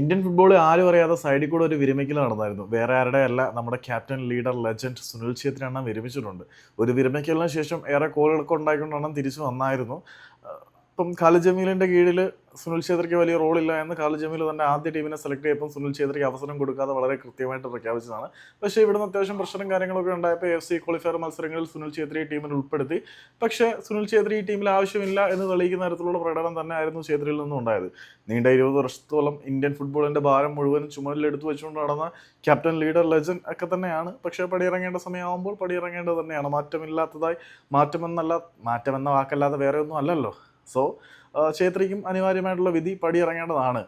Indian football ആരും അറിയാതെ സൈഡിൽ കൂടെ ഒരു വിരമിക്കൽ നടന്നായിരുന്നു. വേറെ ആരുടെ അല്ല നമ്മുടെ captain leader legend Sunil Chhetri അണ്ണൻ വിരമിച്ചിട്ടുണ്ട്. ഒരു വിരമിക്കലിന് ശേഷം ഏറെ കോളുകളൊക്കെ ഉണ്ടായിക്കൊണ്ട് അണ്ണൻ തിരിച്ചു വന്നായിരുന്നു. ഇപ്പം ഖാലിദ് ജമീലിന്റെ കീഴിൽ സുനിൽ ഛേത്രിക്ക് വലിയ റോളില്ല എന്ന് ഖാലിദ് ജമീൽ തന്നെ ആദ്യ ടീമിനെ സെലക്ട് ചെയ്യപ്പം സുനിൽ ഛേത്രിക്ക് അവസരം കൊടുക്കാതെ വളരെ കൃത്യമായിട്ട് പ്രഖ്യാപിച്ചതാണ്. പക്ഷേ ഇവിടുന്ന് അത്യാവശ്യം പ്രശ്നം കാര്യങ്ങളൊക്കെ ഉണ്ടായപ്പോൾ എഫ് സി ക്വാളിഫയർ മത്സരങ്ങളിൽ സുനിൽ ഛേത്രി ടീമിൽ ഉൾപ്പെടുത്തി. പക്ഷേ സുനിൽ ഛേത്രി ഈ ടീമിൽ ആവശ്യമില്ല എന്ന് തെളിയിക്കുന്ന തരത്തിലുള്ള പ്രകടനം തന്നെ ആയിരുന്നു ഛേത്രിയിൽ നിന്നും ഉണ്ടായത്. നീണ്ട ഇരുപത് വർഷത്തോളം ഇന്ത്യൻ ഫുട്ബോളിന്റെ ഭാരം മുഴുവനും ചുമലിലെടുത്ത് വെച്ചുകൊണ്ട് നടന്ന ക്യാപ്റ്റൻ ലീഡർ ലെജൻഡ് ഒക്കെ തന്നെയാണ്. പക്ഷേ പടിയിറങ്ങേണ്ട സമയമാകുമ്പോൾ പടിയിറങ്ങേണ്ടത് തന്നെയാണ്. മാറ്റമില്ലാത്തതായി മാറ്റമെന്നല്ല മാറ്റമെന്ന വാക്കല്ലാതെ വേറെ ഒന്നും അല്ലല്ലോ. സോ ഛേത്രിക്കും അനിവാര്യമായിട്ടുള്ള വിധി പടിയിറങ്ങേണ്ടതാണ്.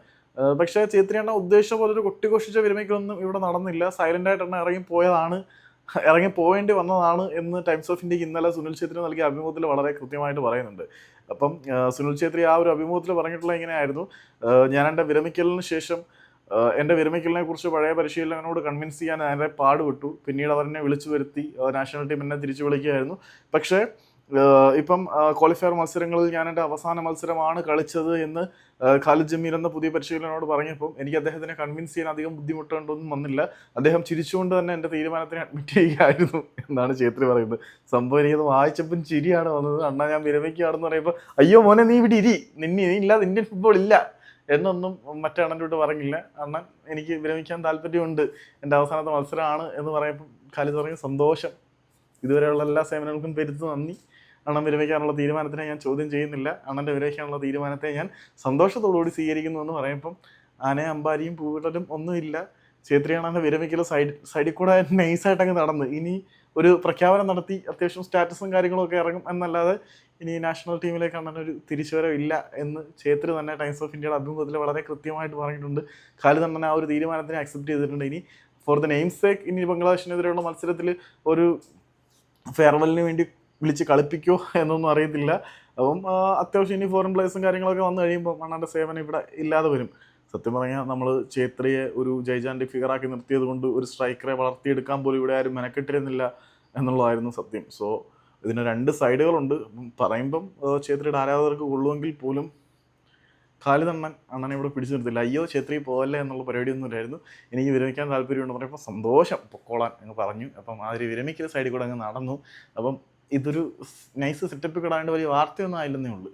പക്ഷേ ഛേത്രി എണ്ണ ഉദ്ദേശിച്ച പോലെ ഒരു കൊട്ടിഘോഷിച്ച വിരമിക്കലൊന്നും ഇവിടെ നടന്നില്ല. സൈലന്റ് ആയിട്ട് എണ്ണ ഇറങ്ങി പോയതാണ്. ഇറങ്ങി പോവേണ്ടി വന്നതാണ് എന്ന് ടൈംസ് ഓഫ് ഇന്ത്യയ്ക്ക് ഇന്നലെ സുനിൽ ഛേത്രി നൽകിയ അഭിമുഖത്തിൽ വളരെ കൃത്യമായിട്ട് പറയുന്നുണ്ട്. അപ്പം സുനിൽ ഛേത്രി ആ ഒരു അഭിമുഖത്തിൽ പറഞ്ഞിട്ടുള്ള ഇങ്ങനെയായിരുന്നു. ഞാൻ എന്റെ വിരമിക്കലിന് ശേഷം എന്റെ വിരമിക്കലിനെ കുറിച്ച് പഴയ പരിശീലകനോട് കൺവിൻസ് ചെയ്യാൻ അതിന്റെ പാടുപെട്ടു. പിന്നീട് അവരെന്നെ വിളിച്ചു വരുത്തി നാഷണൽ ടീം എന്നെ തിരിച്ചു വിളിക്കുകയായിരുന്നു. പക്ഷേ ഇപ്പം ക്വാളിഫയർ മത്സരങ്ങളിൽ ഞാൻ എന്റെ അവസാന മത്സരമാണ് കളിച്ചത് എന്ന് ഖാലി ഖാലിദ് ജമീൽ എന്ന പുതിയ പരിശീലകനോട് പറഞ്ഞപ്പോൾ എനിക്ക് അദ്ദേഹത്തിനെ കൺവിൻസ് ചെയ്യാൻ അധികം ബുദ്ധിമുട്ടുണ്ടൊന്നും വന്നില്ല. അദ്ദേഹം ചിരിച്ചുകൊണ്ട് തന്നെ എന്റെ തീരുമാനത്തിനെ അഡ്മിറ്റ് ചെയ്യുകയായിരുന്നു എന്നാണ് ചേത്രി പറയുന്നത്. സംഭവം എനിക്കത് വായിച്ചപ്പം ചിരിയാണ് വന്നത്. അണ്ണാ ഞാൻ വിരമിക്കുകയാണെന്ന് പറയുമ്പോൾ അയ്യോ മോനെ നീ ഇവിടെ ഇരി. നിന്നെ ഇല്ലാതെ ഇന്ത്യൻ ഫുട്ബോൾ ഇല്ല. എന്നൊന്നും മറ്റേ അണ്ണന്റെ പറഞ്ഞില്ല. അണ്ണൻ എനിക്ക് വിരമിക്കാൻ താല്പര്യമുണ്ട്. എന്റെ അവസാനത്തെ മത്സരമാണ് എന്ന് പറയുമ്പോൾ ഖാലിദ് പറഞ്ഞ സന്തോഷം. ഇതുവരെയുള്ള എല്ലാ സേവനങ്ങൾക്കും പെരുത്ത് നന്ദി. അണ്ണൻ വിരമിക്കാനുള്ള തീരുമാനത്തിനെ ഞാൻ ചോദ്യം ചെയ്യുന്നില്ല. അണ്ണന്റെ വിരമിക്കാനുള്ള തീരുമാനത്തെ ഞാൻ സന്തോഷത്തോടുകൂടി സ്വീകരിക്കുന്നു എന്ന് പറയുമ്പം ആനയും അമ്പാരിയും പൂവിടലും ഒന്നുമില്ല. ചേത്രിയാണെന്ന് വിരമിക്കൽ സൈഡ് സൈഡിൽ കൂടെ നൈസായിട്ടങ്ങ് നടന്ന്. ഇനി ഒരു പ്രഖ്യാപനം നടത്തി അത്യാവശ്യം സ്റ്റാറ്റസും കാര്യങ്ങളൊക്കെ ഇറങ്ങും എന്നല്ലാതെ ഇനി നാഷണൽ ടീമിലേക്ക് അണ്ണൻ ഒരു തിരിച്ചുവരവില്ല എന്ന് ചേത്രി തന്നെ ടൈംസ് ഓഫ് ഇന്ത്യയുടെ അഭിമുഖത്തിൽ വളരെ കൃത്യമായിട്ട് പറഞ്ഞിട്ടുണ്ട്. ഖാലിദ് അണ്ണൻ ആ ഒരു തീരുമാനത്തിനെ അക്സെപ്റ്റ് ചെയ്തിട്ടുണ്ട്. ഇനി ഫോർ ദ നെയിംസ് സേക്ക് ഇനി ബംഗ്ലാദേശിനെതിരെയുള്ള മത്സരത്തിൽ ഒരു ഫെയർവെല്ലിന് വേണ്ടി വിളിച്ച് കളിപ്പിക്കുമോ എന്നൊന്നും അറിയത്തില്ല. അപ്പം അത്യാവശ്യം ഇനി ഫോറിൻ പ്ലേസും കാര്യങ്ങളൊക്കെ വന്നു കഴിയുമ്പോൾ മണ്ണാന്റെ സേവനം ഇവിടെ ഇല്ലാതെ വരും. സത്യം പറഞ്ഞാൽ നമ്മൾ ചേത്രിയെ ഒരു ജയ്ജാന്റെ ഫിഗറാക്കി നിർത്തിയത് കൊണ്ട് ഒരു സ്ട്രൈക്കറെ വളർത്തിയെടുക്കാൻ പോലും ഇവിടെ ആരും മെനക്കെട്ടിരുന്നില്ല എന്നുള്ളതായിരുന്നു സത്യം. സോ ഇതിന് രണ്ട് സൈഡുകളുണ്ട് പറയുമ്പം ചേത്രിയുടെ ആരാധകർക്ക് കൊള്ളുമെങ്കിൽ പോലും ഖാലിദ് അണ്ണൻ അണ്ണനെ ഇവിടെ പിടിച്ചു നിർത്തില്ല അയ്യോ ഛേത്രി പോകല്ലേ എന്നുള്ള പരിപാടിയൊന്നും ഇല്ലായിരുന്നു. എനിക്ക് വിരമിക്കാൻ താല്പര്യമുണ്ടെന്ന് പറയുമ്പോൾ സന്തോഷം. പൊക്കോളാൻ എന്ന് പറഞ്ഞു. അപ്പം ആ ഒരു വിരമിക്കൽ സൈഡിൽ കൂടെ അങ്ങ് നടന്നു. അപ്പം ഇതൊരു നൈസ് സെറ്റപ്പ് കിടാണ്ട് വലിയ വാർത്തയൊന്നും ആയില്ലെന്നേ ഉള്ളൂ.